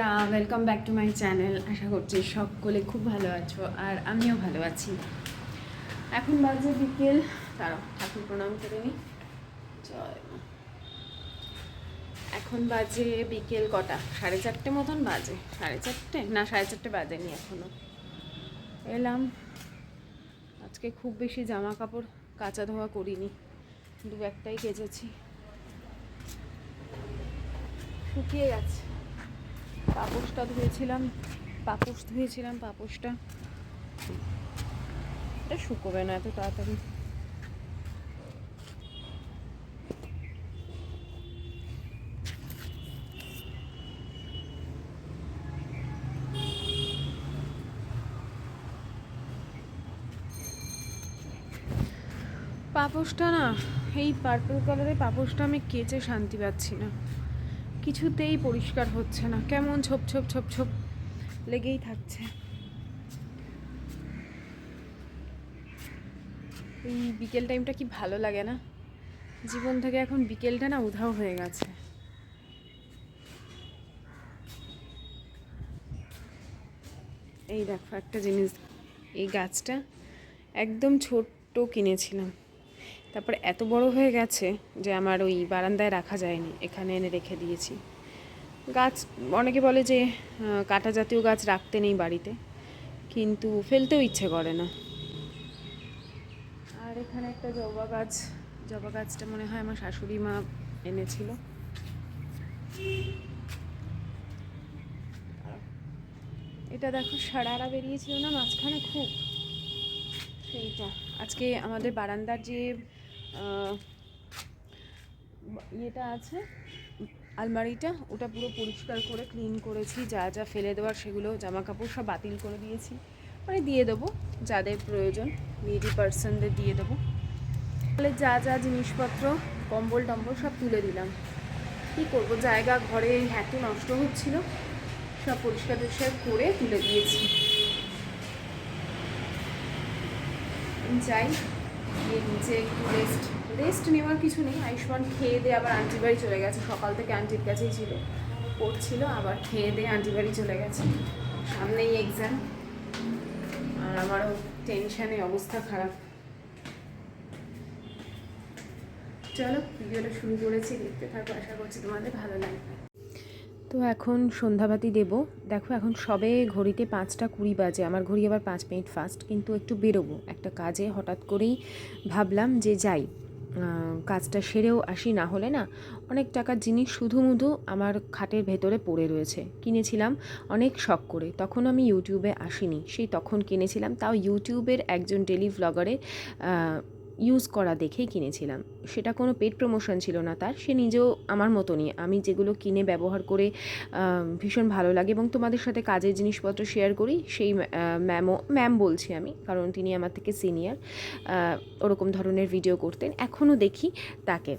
বন্ধুরা welcome back to my channel আশা করছি সকলে খুব ভালো আছো আর আমিও ভালো আছি। এখন বাজে বিকেল। দাঁড়াও, ঠাকুর প্রণাম করে নিই। জয় এখন বাজে বিকেল কটা? সাড়ে চারটে মতন বাজে। সাড়ে চারটে? না, সাড়ে চারটে বাজেনি এখনও। এলাম। আজকে খুব বেশি জামা কাপড় কাচা ধোয়া করিনি। দু একটাই কেচেছি। শুকিয়ে গেছে। পাপোশটা ধুয়েছিলাম, পাপোশ ধুয়েছিলাম, পাপোশটা। এটা শুকোবে না এত তাড়াতাড়ি। পাপোশটা না, এই পার্পল কালারের পাপোশটা আমি কেচে শান্তি পাচ্ছি না। কিছুতেই পরিষ্কার হচ্ছে না। কেমন ছোপ ছোপ ছোপ ছোপ লেগেই থাকছে। এই বিকেল টাইমটা কি ভালো লাগে না? জীবন থেকে এখন বিকেলটা না উধাও হয়ে গেছে। এই দেখো একটা জিনিস। এই গাছটা একদম ছোট্ট কিনেছিলাম। তারপর এত বড় হয়ে গেছে যে আমার ওই বারান্দায় রাখা যায়নি, এখানে এনে রেখে দিয়েছি। গাছ, অনেকে বলে যে কাঁটা জাতীয় গাছ রাখতে নেই বাড়িতে, কিন্তু ফেলতেও ইচ্ছে করে না। আর এখানে একটা জবা গাছ, জবা গাছটা মনে হয় আমার শাশুড়ি মা এনেছিল। এটা দেখো, সারারা বেরিয়েছিল না, মাঝখানে খুব। সেইটা। আজকে আমাদের বারান্দার যে ইয়েটা আছে, আলমারিটা, ওটা পুরো পরিষ্কার করে ক্লিন করেছি, যা যা ফেলে দেওয়ার সেগুলো জামা কাপড় সব বাতিল করে দিয়েছি। মানে দিয়ে দেবো, যাদের প্রয়োজন নিডি পার্সনদের দিয়ে দেবো। তাহলে যা যা জিনিসপত্র, কম্বল টম্বল সব তুলে দিলাম। কী করব, জায়গা, ঘরে এত নষ্ট হচ্ছিল, সব পরিষ্কার টরিষ্কার করে তুলে দিয়েছি। যাই গিয়ে নিচে একটু রেস্ট রেস্ট নেওয়ার কিছু নেই। আয়ুষ্মান খেয়ে দিয়ে আবার আন্টি বাড়ি চলে গেছে। সকাল থেকে আন্টির কাছেই ছিল। পড়ছিল আবার খেয়ে দিয়ে আন্টি বাড়ি চলে গেছে। সামনেই এক্সাম আর আমারও টেনশানে অবস্থা খারাপ। চলো ভিডিওটা শুরু করেছি। দেখতে থাকো, আশা করছি তোমাদের ভালো লাগবে। তো এখন সন্ধ্যাবাতি দেব। দেখো এখন সবে ঘড়িতে পাঁচটা কুড়ি বাজে। আমার ঘড়ি আবার পাঁচ মিনিট ফাস্ট কিন্তু একটু বেরোবো একটা কাজে। হঠাৎ করেই ভাবলাম যে যাই কাজটা সেরেও আসি, না হলে না অনেক টাকার জিনিস শুধু মুধু আমার খাটের ভেতরে পড়ে রয়েছে। কিনেছিলাম অনেক শখ করে। তখন আমি ইউটিউবে আসিনি। সেই তখন কিনেছিলাম। তাও ইউটিউবের একজন ডেলি ভ্লগারে ইউজ করা দেখেই কিনেছিলাম। সেটা কোনো পেড প্রমোশন ছিল না তার, সে নিজেও আমার মতনই। আমি যেগুলো কিনে ব্যবহার করে ভীষণ ভালো লাগে এবং তোমাদের সাথে কাজের জিনিসপত্র শেয়ার করি, সেই ম্যামও ম্যাম বলছি আমি, কারণ তিনি আমার থেকে সিনিয়র ওরকম ধরনের ভিডিও করতেন। এখনও দেখি তাকে।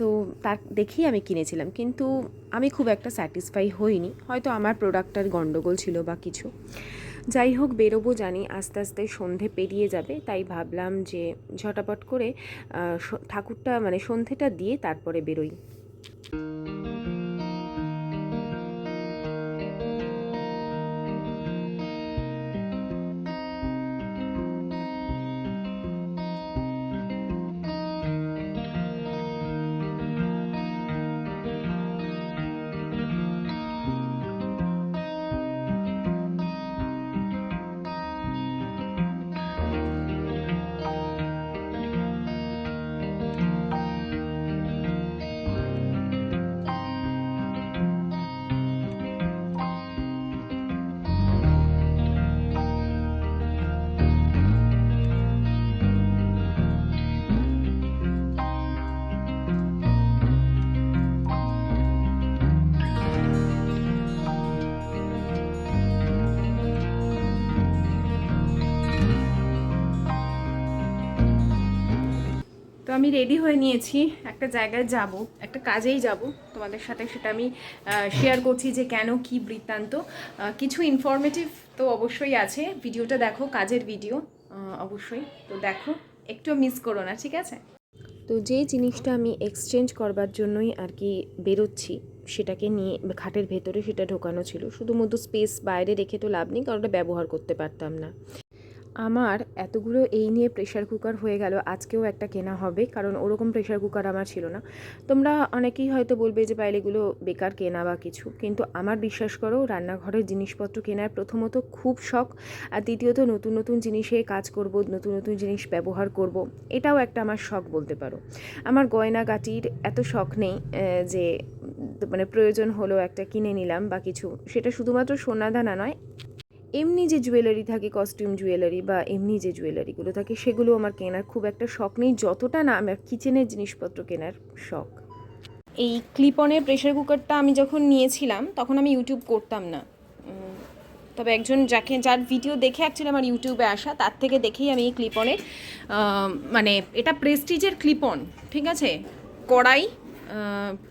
তো তার দেখেই আমি কিনেছিলাম, কিন্তু আমি খুব একটা স্যাটিসফাই হইনি। হয়তো আমার প্রোডাক্টটার গণ্ডগোল ছিল বা কিছু। যাই হোক বেরোবো জানি, আস্তে আস্তে সন্ধে পেরিয়ে যাবে, তাই ভাবলাম যে ঝটাপট করে ঠাকুরটা মানে সন্ধেটা দিয়ে তারপরে বেরোই। আমি রেডি হয়ে নিয়েছি। একটা জায়গায় যাব, একটা কাজেই যাব। তোমাদের সাথে সেটা আমি শেয়ার করছি যে কেন কি বৃত্তান্ত। কিছু ইনফরমেটিভ তো অবশ্যই আছে। ভিডিওটা দেখো, কাজের ভিডিও অবশ্যই। তো দেখো, একটু মিস করো না, ঠিক আছে? তো যে জিনিসটা আমি এক্সচেঞ্জ করবার জন্যই আর কি বেরোচ্ছি, সেটাকে নিয়ে খাটের ভেতরে সেটা ঢোকানো ছিল। শুধুমাত্র স্পেস বাইরে রেখে তো লাভ নেই, কারণ ওটা ব্যবহার করতে পারতাম না। আমার এতগুলো এই নিয়ে প্রেশার কুকার হয়ে গেল, আজকেও একটা কেনা হবে, কারণ ওরকম প্রেশার কুকার আমার ছিল না। তোমরা অনেকেই হয়তো বলবে যে পাইলে এগুলো বেকার কেনা বা কিছু? কিন্তু আমার বিশ্বাস করো, রান্নাঘরের জিনিসপত্র কেনার প্রথমত খুব শখ, আর দ্বিতীয়ত নতুন নতুন জিনিসে কাজ করব, নতুন নতুন জিনিস ব্যবহার করব, এটাও একটা আমার শখ বলতে পারো। আমার গয়নাগাটির এত শখ নেই যে মানে প্রয়োজন হলো একটা কিনে নিলাম বা কিছু, সেটা শুধুমাত্র সোনাদানা নয় এমনি যে জুয়েলারি থাকে কস্টিউম জুয়েলারি বা এমনি যে জুয়েলারিগুলো থাকে, সেগুলো আমার কেনার খুব একটা শখ নেই। যতটা না, আমার কিচেনের জিনিসপত্র কেনার শখ। এই ক্লিপনের প্রেশার কুকারটা আমি যখন নিয়েছিলাম, তখন আমি ইউটিউব করতাম না। তবে একজন যাকে, যার ভিডিও দেখে অ্যাকচুয়ালি আমার ইউটিউবে আসা, তার থেকে দেখেই আমি এই ক্লিপনের মানে এটা প্রেস্টিজের ক্লিপন ঠিক আছে? কড়াই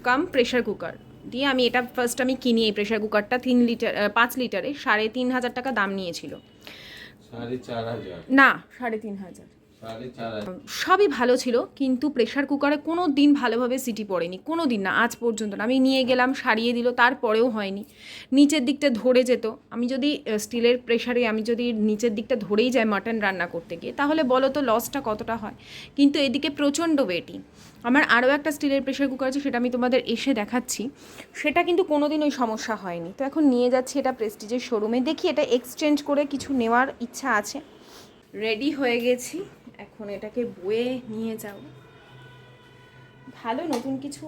কাম প্রেশার কুকার দিয়ে আমি এটা ফার্স্ট আমি কিনি এই প্রেশার কুকারটা তিন লিটার পাঁচ লিটারে সাড়ে তিন হাজার টাকা দাম নিয়েছিল। না সাড়ে তিন হাজার। সবই ভালো ছিল, কিন্তু প্রেশার কুকারে কোনো দিন ভালোভাবে সিটি পড়েনি, কোনো দিন না, আজ পর্যন্ত না। আমি নিয়ে গেলাম, সারিয়ে দিল, তারপরেও হয়নি। নিচের দিকটা ধরে যেত। আমি যদি স্টিলের প্রেশারে আমি যদি নিচের দিকটা ধরেই যাই মাটন রান্না করতে গিয়ে, তাহলে বলো তো লসটা কতটা হয়? কিন্তু এদিকে প্রচণ্ড ওয়েটি আমার আরও একটা স্টিলের প্রেশার কুকার আছে, সেটা আমি তোমাদের এসে দেখাচ্ছি। সেটা কিন্তু কোনো দিন ওই সমস্যা হয়নি। তো এখন নিয়ে যাচ্ছি এটা প্রেস্টিজের শোরুমে দেখি এটা এক্সচেঞ্জ করে কিছু নেওয়ার ইচ্ছা আছে। রেডি হয়ে গেছি। এখন এটাকে বয়ে নিয়ে যাব ভালো নতুন কিছু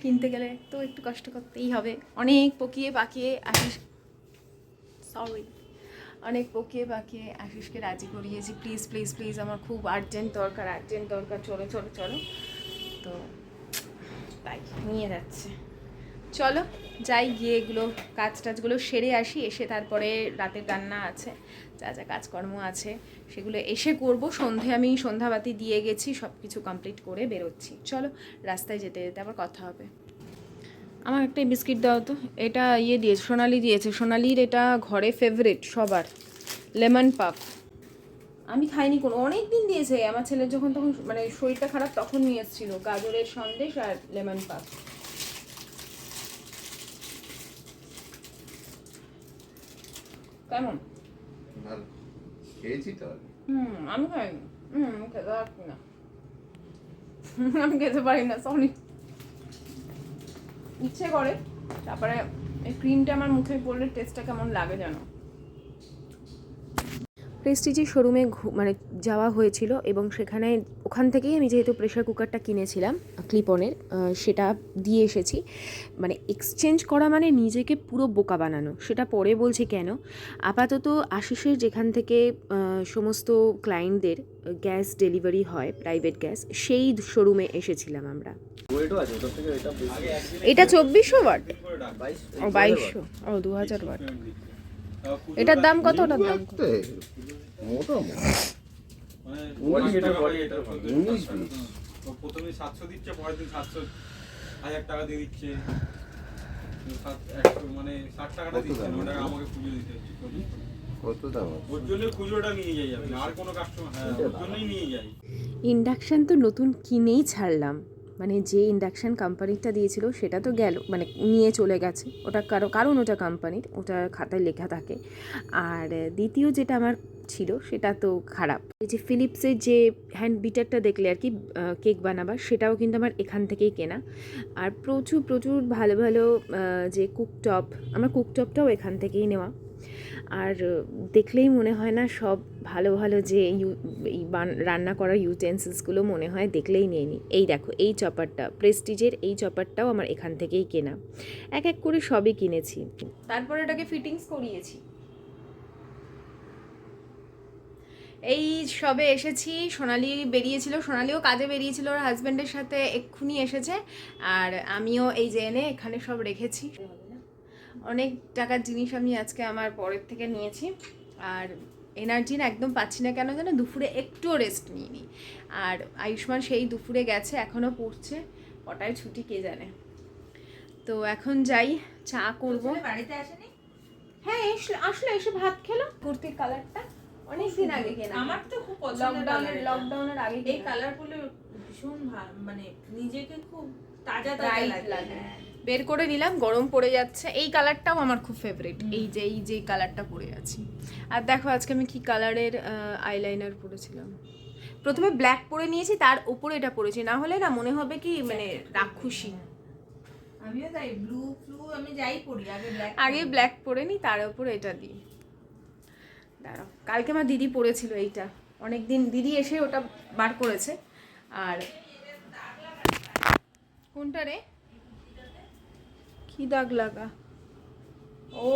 কিনতে গেলে তো একটু কষ্ট করতেই হবে। অনেক পকিয়ে পাকিয়ে আশিস সরি অনেক পকিয়ে পাকিয়ে আশিসকে রাজি করিয়েছি। প্লিজ প্লিজ প্লিজ আমার খুব আর্জেন্ট দরকার আর্জেন্ট দরকার। চলো চলো চলো। তো তাই নিয়ে যাচ্ছে। চলো যাই গিয়ে এগুলো কাজ টাজগুলো সেরে আসি এসে তারপরে রাতের রান্না আছে যা যা কাজকর্ম আছে সেগুলো এসে করব। সন্ধে আমি সন্ধ্যাবাতি দিয়ে গেছি সব কিছু কমপ্লিট করে বেরোচ্ছি। চলো রাস্তায় যেতে যেতে আবার কথা হবে। আমার একটা বিস্কিট দাও তো এটা ইয়ে দিয়েছে সোনালি দিয়েছে। সোনালির এটা ঘরে ফেভারিট সবার। Lemon puff. আমি খাইনি কোনো অনেক দিন দিয়েছে। আমার ছেলের যখন তখন মানে শরীরটা খারাপ তখন নিয়ে এসেছিল গাজরের সন্দেশ আর লেমন পাফ। কেমন? ভালো। খেয়েছি তো হুম আমি খাইনি। হুম খেতে পারছি না। আমি খেতে পারি না সরি ইচ্ছে করে তারপরে এই ক্রিমটা আমার মুখে পড়লে টেস্টটা কেমন লাগে জানো? প্রেস্টিজের শোরুমে মানে যাওয়া হয়েছিল এবং সেখানে ওখান থেকেই আমি যেহেতু প্রেশার কুকারটা কিনেছিলাম ক্লিপনের সেটা দিয়ে এসেছি। মানে এক্সচেঞ্জ করা মানে নিজেকে পুরো বোকা বানানো। সেটা পরে বলছি কেন? আপাতত আশিসের যেখান থেকে সমস্ত ক্লায়েন্টদের গ্যাস ডেলিভারি হয় প্রাইভেট গ্যাস সেই শোরুমে এসেছিলাম আমরা। এটা চব্বিশশো ওয়াট ও বাইশশো ও দু হাজার ওয়াট এটার দাম কত? ওটার দাম কত? ইন্ডাকশান তো নতুন কিনেই ছাড়লাম। মানে যে ইন্ডাকশান কোম্পানিটা দিয়েছিল, সেটা তো গেল। মানে নিয়ে চলে গেছে। ওটা কারও কারণ ওটা কোম্পানির ওটা খাতায় লেখা থাকে। আর দ্বিতীয় যেটা আমার ছিল, সেটা তো খারাপ। এই যে ফিলিপসের যে হ্যান্ড বিটারটা দেখলে আর কি কেক বানাবার, সেটাও কিন্তু আমার এখান থেকেই কেনা। আর প্রচুর প্রচুর ভালো ভালো যে কুকটপ আমার কুকটপটাও এখান থেকেই নেওয়া। আর দেখলেই মনে হয় না, সব ভালো ভালো যে ইউ রান্না করার ইউটেন্সিলসগুলো মনে হয় দেখলেই নিয়ে নিই এই দেখো, এই চপারটা প্রেস্টিজের এই চপারটাও আমার এখান থেকেই কেনা। এক এক করে সবই কিনেছি। তারপর এটাকে ফিটিংস করিয়েছি। এই সবে এসেছি সোনালি বেরিয়েছিল সোনালিও কাজে বেরিয়েছিল ওর হাজব্যান্ডের সাথে এক্ষুনি এসেছে আর আমিও এই যে এনে এখানে সব রেখেছি। অনেক টাকার জিনিস আমি আজকে আমার পরের থেকে নিয়েছি আর এনার্জি না একদম পাচ্ছি না কেন যেন দুপুরে একটুও রেস্ট নিইনি। আর আয়ুষ্মান সেই দুপুরে গেছে এখনও পড়ছে কটায় ছুটি কে জানে। তো এখন যাই চা করব। বাড়িতে আসেনি? হ্যাঁ আসলে এসে ভাত খেলো। কুর্তির কালারটা অনেক দিন আগে কেনা। আমার তো খুব পছন্দের লকডাউনের লকডাউনের আগে এই কালারগুলো ভীষণ ভালো মানে নিজেকে খুব তাজা তাজা লাগে। লাগে। বের করে নিলাম গরম পড়ে যাচ্ছে। এই কালারটাও আমার খুব ফেভারিট এই যে এই যে কালারটা পরে আছি। আর দেখো আজকে আমি কি কালারের আইলাইনার পরেছিলাম। প্রথমে ব্ল্যাক পরে নিয়েছি তার উপরে এটা পরেছি। না হলে না মনে হবে কি মানে রাক্ষুসী। আমিও তাই ব্লু ফ্লু আমি যাই পড়ি আগে ব্ল্যাক আগে ব্ল্যাক পরে নিই তার উপরে এটা দিই। দাঁড়াও। কালকে আমার দিদি পরেছিল এইটা। অনেক দিন দিদি এসে ওটা বার করেছে। আর কোনটা রে? কি দাগ লাগা? ও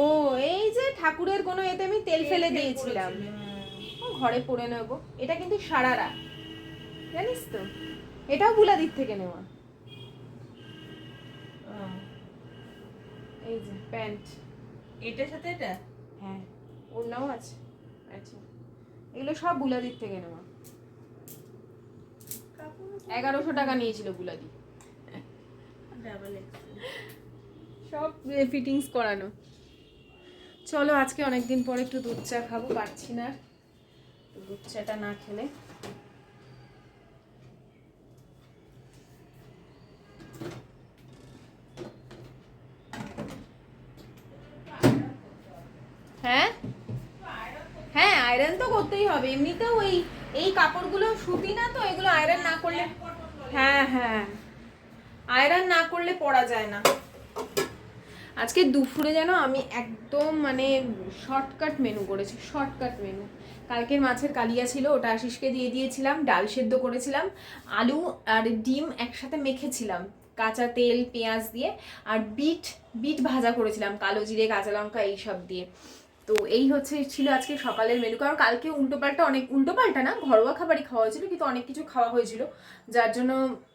এই যে ঠাকুরের কোনো এতে আমি তেল ফেলে দিয়েছিলাম। ও, ঘরে পরে নেব। এটা কিন্তু সারারা। জানিস তো? এটাও বুলাদির থেকে নেওয়া। এই যে প্যান্ট। এটার সাথে এটা? হ্যাঁ ওর নাও আছে। আচ্ছা। এগুলো সব বুলাদির থেকে নেওয়া। এগারোশো টাকা নিয়েছিল বুলাদি। সব ফিটিংস করানো। চলো আজকে অনেকদিন পরে একটু দুধ চা খাব পারছি না দুধ চাটা না খেলে হ্যাঁ হ্যাঁ আয়রন তো করতেই হবে? এমনিতেও ওই এই কাপড়গুলো সুতি না তো? এগুলো আয়রন না করলে হ্যাঁ হ্যাঁ। আয়রন না করলে পরা যায় না। আজকে দুপুরে যেন আমি একদম মানে শর্টকাট মেনু করেছি শর্টকাট মেনু কালকের মাছের কালিয়া ছিল ওটা আশিসকে দিয়ে দিয়েছিলাম ডাল সেদ্ধ করেছিলাম আলু আর ডিম একসাথে মেখেছিলাম কাঁচা তেল পেঁয়াজ দিয়ে আর বিট বিট ভাজা করেছিলাম কালো জিরে কাঁচা লঙ্কা এইসব দিয়ে। তো এই হচ্ছে, ছিল আজকে সকালের মেনু কারণ কালকে উল্টোপাল্টা অনেক উল্টোপাল্টা না, ঘরোয়া খাবারই খাওয়া হয়েছিল, কিন্তু অনেক কিছু খাওয়া হয়েছিল। যার জন্য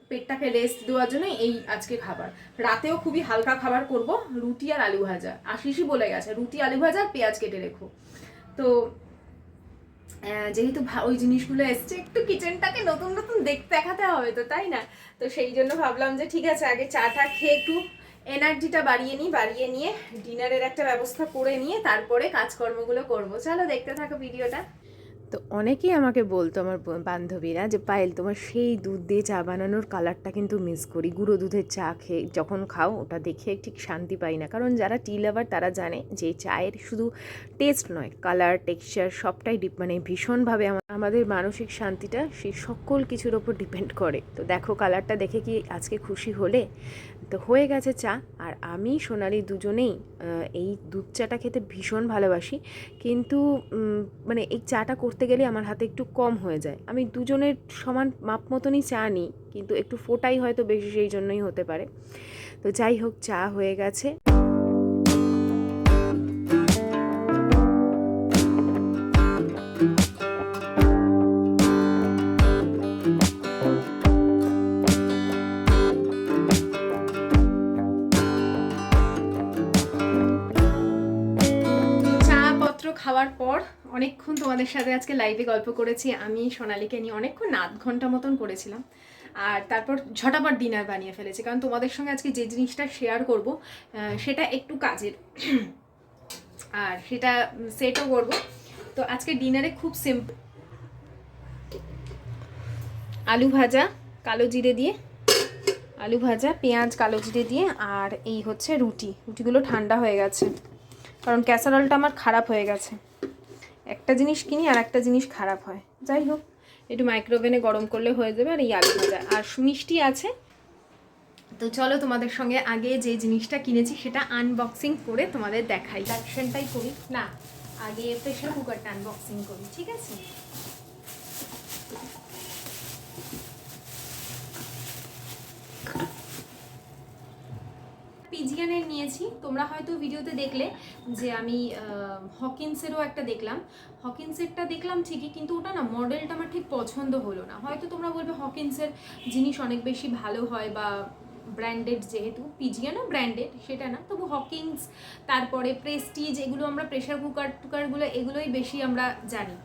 পেটটাকে রেস্ট দেওয়ার জন্য এই আজকে খাবার। রাতেও খুবই হালকা খাবার করব, রুটি আর আলু ভাজা। আশিসই বলে গেছে, রুটি, আলু ভাজা আর পেঁয়াজ কেটে রেখো। তো যেহেতু ওই জিনিসগুলো এসছে, একটু কিচেনটাকে নতুন নতুন দেখতে দেখাতে হবে তো, তাই না? তো সেই জন্য ভাবলাম যে ঠিক আছে, আগে চাটা খেয়ে একটু এনার্জিটা বাড়িয়ে নিই, বাড়িয়ে নিয়ে ডিনারের একটা ব্যবস্থা করে নিয়ে তারপরে কাজকর্মগুলো করব। চলো দেখতে থাকো ভিডিওটা। তো অনেকেই আমাকে বলতো আমার বান্ধবীরা যে, পায়েল, তোমার সেই দুধ দিয়ে চা বানানোর কালারটা কিন্তু মিস করি। গুঁড়ো দুধের চা খেয়ে যখন খাও, ওটা দেখে ঠিক শান্তি পাই না। কারণ যারা টি লাভার তারা জানে যে, চায়ের শুধু টেস্ট নয় কালার টেক্সচার সবটাই ডিপ মানে ভীষণভাবে আমা- আমাদের মানসিক শান্তিটা সেই সকল কিছুর ওপর ডিপেন্ড করে। তো দেখো কালারটা দেখে কি আজকে খুশি হলে? তো হয়ে গেছে চা। আর আমি, সোনালি দুজনেই এই দুধ চাটা খেতে ভীষণ ভালোবাসি। কিন্তু মানে এই চাটা করতে গেলে আমার হাতে একটু কম হয়ে যায়। আমি দুজনের সমান মাপ মতনই চা নিই। কিন্তু একটু ফোটাই হয়তো বেশি, সেই জন্যই হতে পারে। তো যাই হোক, চা হয়ে গেছে। খাওয়ার পর অনেকক্ষণ তোমাদের সাথে আজকে লাইভে গল্প করেছি। আমি সোনালিকে নিয়ে অনেকক্ষণ আধ ঘণ্টা মতন করেছিলাম। আর তারপর ঝটাপট ডিনার বানিয়ে ফেলেছি। কারণ তোমাদের সঙ্গে আজকে যে জিনিসটা শেয়ার করব সেটা একটু কাজের। আর সেটা সেটও করব। তো আজকে ডিনারে খুব সিম্পল আলু ভাজা, কালো জিরে দিয়ে, আলু ভাজা, পেঁয়াজ, কালো জিরে দিয়ে, আর এই হচ্ছে রুটি। রুটিগুলো ঠান্ডা হয়ে গেছে। কারণ ক্যাসারলটা আমার খারাপ হয়ে গেছে। একটা জিনিস কিনি আর একটা জিনিস খারাপ হয়। যাই হোক, একটু মাইক্রোওভেনে গরম করলে হয়ে যাবে আর এই আলু ভাজা। আর মিষ্টি আছে। তো চলো তোমাদের সঙ্গে আগে যে জিনিসটা কিনেছি সেটা আনবক্সিং করে তোমাদের দেখাই। ইন্ডাকশনটাই করি। না, আগে প্রেশার কুকারটা আনবক্সিং করি, ঠিক আছে? পিজিয়ানের নিয়েছি। তোমরা হয়তো ভিডিওতে দেখলে যে আমি হকিন্সেরও একটা দেখলাম। হকিন্সেরটা দেখলাম ঠিকই, কিন্তু ওটা না মডেলটা আমার ঠিক পছন্দ হলো না। হয়তো তোমরা বলবে হকিন্সের জিনিস অনেক বেশি ভালো হয় বা ব্র্যান্ডেড যেহেতু, পিজিয়ানও ব্র্যান্ডেড, সেটা না। তবু হকিংস তারপরে প্রেস্টিজ এগুলো আমরা প্রেশার কুকার টুকারগুলো এগুলোই বেশি আমরা জানি।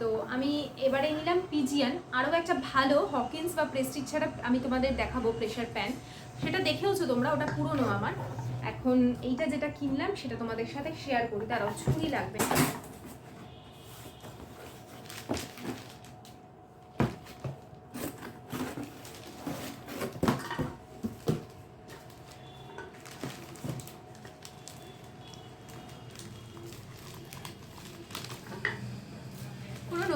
তো আমি এবারে নিলাম পিজিয়ান। আরও একটা ভালো হকিন্স বা প্রেস্টিজ ছাড়া আমি তোমাদের দেখাবো প্রেশার প্যান। সেটা দেখেওছো তোমরা, ওটা পুরনো আমার। এখন এইটা যেটা কিনলাম, সেটা তোমাদের সাথে শেয়ার করি। তারাও ছুরি লাগবে।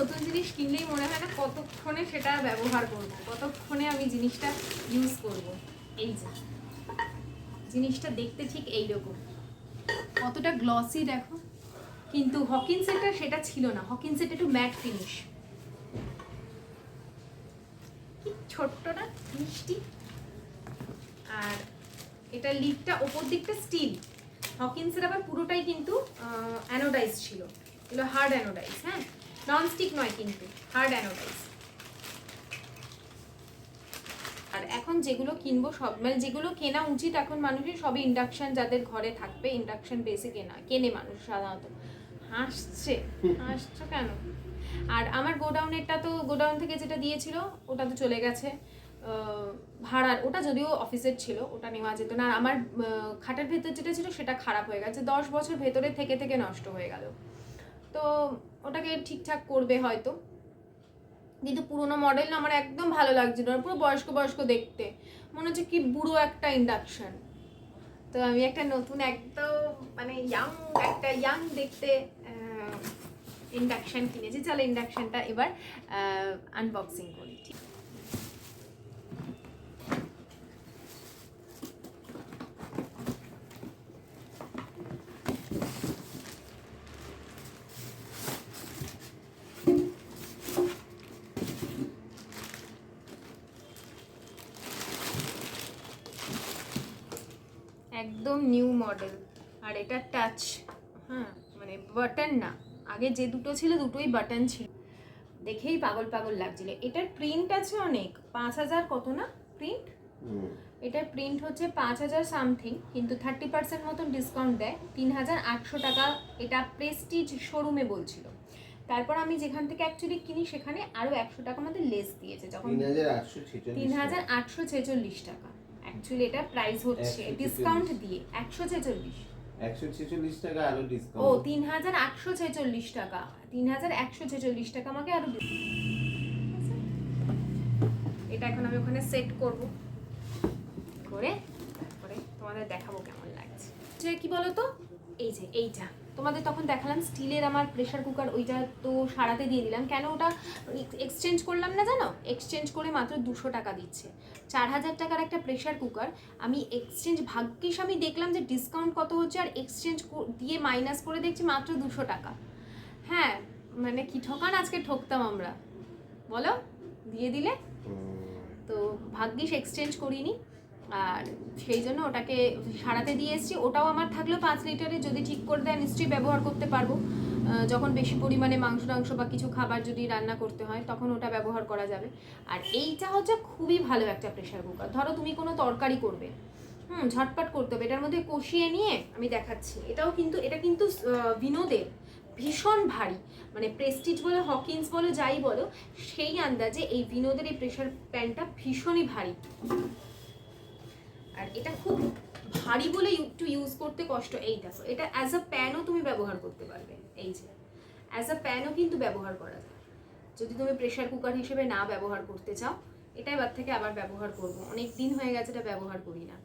নতুন জিনিস কিনলেই মনে হয় না কতক্ষণে সেটা ব্যবহার করব, কতক্ষণে আমি জিনিসটা ইউজ করব। এই যে, জিনিসটা দেখতে ঠিক এইরকম। কতটা গ্লসি দেখো। কিন্তু হকিন্সেরটা সেটা ছিল না। হকিন্সের একটু ম্যাট ফিনিশ কি ছোট্ট না, মিষ্টি। আর এটা লিডটা ওপর দিকটা স্টিল হকিন্সের আবার পুরোটাই কিন্তু অ্যানোডাইজ ছিল। এগুলো হার্ড অ্যানোডাইজ হ্যাঁ? নন স্টিক নয় কিন্তু হার্ড অ্যানোডাইজ আর এখন যেগুলো কিনবো, সব মানে যেগুলো কেনা উচিত এখন মানুষের, সবই ইন্ডাকশন যাদের ঘরে থাকবে ইন্ডাকশন বেশি কেনা, কেনে মানুষ সাধারণত। হাসছে, হাসছো কেন? আর আমার গোডাউনেরটা তো গোডাউন থেকে যেটা দিয়েছিল, ওটা তো চলে গেছে ভাড়ার, ওটা যদিও অফিসের ছিল, ওটা নেওয়া যেত না। আর আমার খাটের ভেতর যেটা ছিল, সেটা খারাপ হয়ে গেছে। দশ বছর ভেতরে থেকে থেকে নষ্ট হয়ে গেল। তো ওটাকে ঠিকঠাক করবে হয়তো। কিন্তু পুরোনো মডেল আমার একদম ভালো লাগছিল না, পুরো বয়স্ক বয়স্ক দেখতে। মনে হচ্ছে কি বুড়ো একটা ইন্ডাকশন তো আমি একটা নতুন একদম মানে ইয়াং একটা ইয়াং দেখতে ইন্ডাকশান কিনেছি। চলো ইন্ডাকশানটা এবার আনবক্সিং করি ঠিক একদম নিউ মডেল আর এটা টাচ হ্যাঁ মানে বাটন না। আগে যে দুটো ছিল দুটোই বাটন ছিল। দেখেই পাগল পাগল লাগছিল। এটার প্রিন্ট আছে অনেক। পাঁচ হাজার কত না প্রিন্ট এটার প্রিন্ট হচ্ছে পাঁচ হাজার সামথিং কিন্তু থার্টি পার্সেন্ট মতন ডিসকাউন্ট দেয়। তিন হাজার আটশো টাকা এটা প্রেস্টিজ শোরুমে বলছিল। তারপর আমি যেখান থেকে অ্যাকচুয়ালি কিনি সেখানে আরও একশো টাকা মধ্যে লেস দিয়েছে। যখন তিন হাজার আটশো ছেচল্লিশ টাকা। অ্যাকচুয়ালি এটা প্রাইস হচ্ছে ডিসকাউন্ট দিয়ে একশো ছেচল্লিশ। একশো ছেচল্লিশ টাকা আরও ও ডিসকাউন্ট তিন হাজার আটশো ছেচল্লিশ টাকা। তিন হাজার একশো ছেচল্লিশ টাকা আমাকে আরও এটা এখন আমি ওখানে সেট করব। করে তারপরে তোমাদের দেখাবো কেমন লাগছে। যে কি বলো তো এই যে এইটা। তোমাদের তখন দেখালাম স্টিলের আমার প্রেশার কুকার ওইটা তো সারাতে দিয়ে দিলাম। কেন ওটা এক্সচেঞ্জ করলাম না জানো? এক্সচেঞ্জ করে মাত্র দুশো টাকা দিচ্ছে। চার হাজার টাকার একটা প্রেশার কুকার আমি এক্সচেঞ্জ ভাগ্যিস আমি দেখলাম যে ডিসকাউন্ট কত হচ্ছে আর এক্সচেঞ্জ দিয়ে মাইনাস করে দেখছি মাত্র দুশো টাকা। হ্যাঁ মানে কি ঠকান আজকে ঠকতাম আমরা। বলো? দিয়ে দিলে? তো ভাগ্যিস এক্সচেঞ্জ করিনি। আর সেই জন্য ওটাকে সারাতে দিয়ে এসেছি। ওটাও আমার থাকলেও পাঁচ লিটারে যদি ঠিক করে দেয়, নিশ্চয়ই ব্যবহার করতে পারব। যখন বেশি পরিমাণে মাংস টাংস বা কিছু খাবার যদি রান্না করতে হয়, তখন ওটা ব্যবহার করা যাবে। আর এইটা হচ্ছে খুবই ভালো একটা প্রেশার কুকার ধরো তুমি কোনো তরকারি করবে, হুম, ঝটপট করতে হবে। এটার মধ্যে কষিয়ে নিয়ে আমি দেখাচ্ছি। এটাও কিন্তু, এটা কিন্তু বিনোদের ভীষণ ভারী। মানে প্রেস্টিজ বলো হকিন্স বলো, যাই বলো, সেই আন্দাজে এই বিনোদের এই প্রেশার প্যানটা ভীষণই ভারী। আর এটা খুব ভারী বলে একটু ইউজ করতে কষ্ট, এই দেখো, এটা অ্যাজ আ প্যানও তুমি ব্যবহার করতে পারবে, এই যে অ্যাজ আ প্যানও কিন্তু ব্যবহার করা যায়। যদি তুমি প্রেশার কুকার হিসেবে না ব্যবহার করতে চাও, এটা এবার থেকে আবার ব্যবহার করব, অনেক দিন হয়ে গেছে এটা ব্যবহার করি না।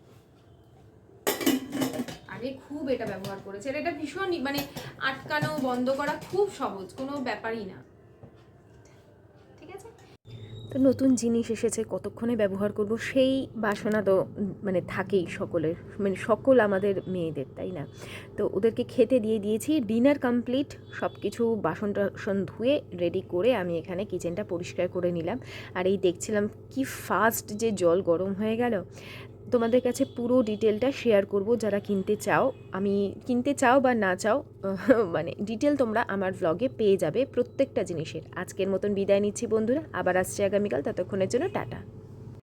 আগে খুব এটা ব্যবহার করেছে এটা ভীষণ মানে আটকানো, বন্ধ করা খুব সহজ, কোনো ব্যাপারই না। তো নতুন জিনিস এসেছে, কতক্ষণে ব্যবহার করব? সেই বাসনা তো মানে থাকেই সকলের মানে সকল আমাদের মেয়েদের, তাই না? তো ওদেরকে খেতে দিয়ে দিয়েছি, ডিনার কমপ্লিট সব কিছু বাসন টাসন ধুয়ে রেডি করে আমি এখানে কিচেনটা পরিষ্কার করে নিলাম। আর এই দেখছিলাম কি ফাস্ট যে জল গরম হয়ে গেল। তোমাদের কাছে পুরো ডিটেলটা শেয়ার করব, যারা কিনতে চাও। আমি কিনতে চাও বা না চাও মানে ডিটেল তোমরা আমার ব্লগে পেয়ে যাবে প্রত্যেকটা জিনিসের। আজকের মতন বিদায় নিচ্ছি বন্ধুরা, আবার আসছে আগামীকাল, ততক্ষণের জন্য টাটা।